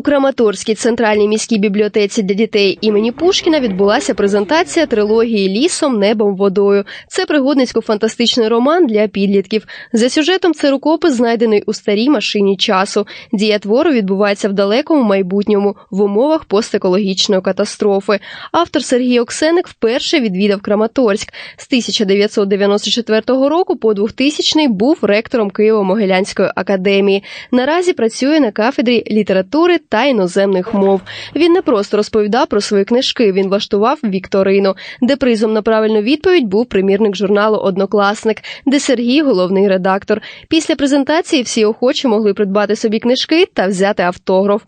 У Краматорській центральній міській бібліотеці для дітей імені Пушкіна відбулася презентація трилогії Лісом, небом, водою. Це пригодницько-фантастичний роман для підлітків. За сюжетом це рукопис, знайдений у старій машині часу. Дія твору відбувається в далекому майбутньому в умовах постекологічної катастрофи. Автор Сергій Оксеник вперше відвідав Краматорськ. З 1994 року по 2000 був ректором Києво-Могилянської академії. Наразі працює на кафедрі літератури та іноземних мов. Він не просто розповідав про свої книжки. Він влаштував вікторину, де призом на правильну відповідь був примірник журналу Однокласник, де Сергій головний редактор. Після презентації всі охочі могли придбати собі книжки та взяти автограф.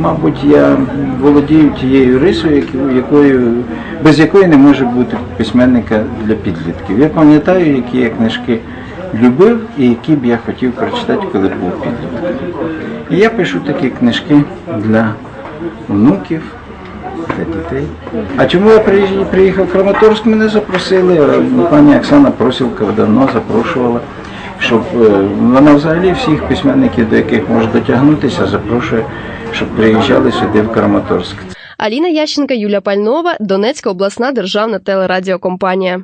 Мабуть, я володію тією рисою, якою, без якої не може бути письменника для підлітків. Я пам'ятаю, які я книжки любив і які б я хотів прочитати, коли був підлітком. І я пишу такі книжки для внуків, для дітей. А чому я приїхав в Краматорськ? Мене запросили. е, Пані Оксана Просілка давно запрошувала. Щоб е, вона взагалі всіх письменників, до яких може дотягнутися, запрошує, щоб приїжджали сюди в Краматорськ. Аліна Ященка, Юля Пальнова, Донецька обласна державна телерадіокомпанія.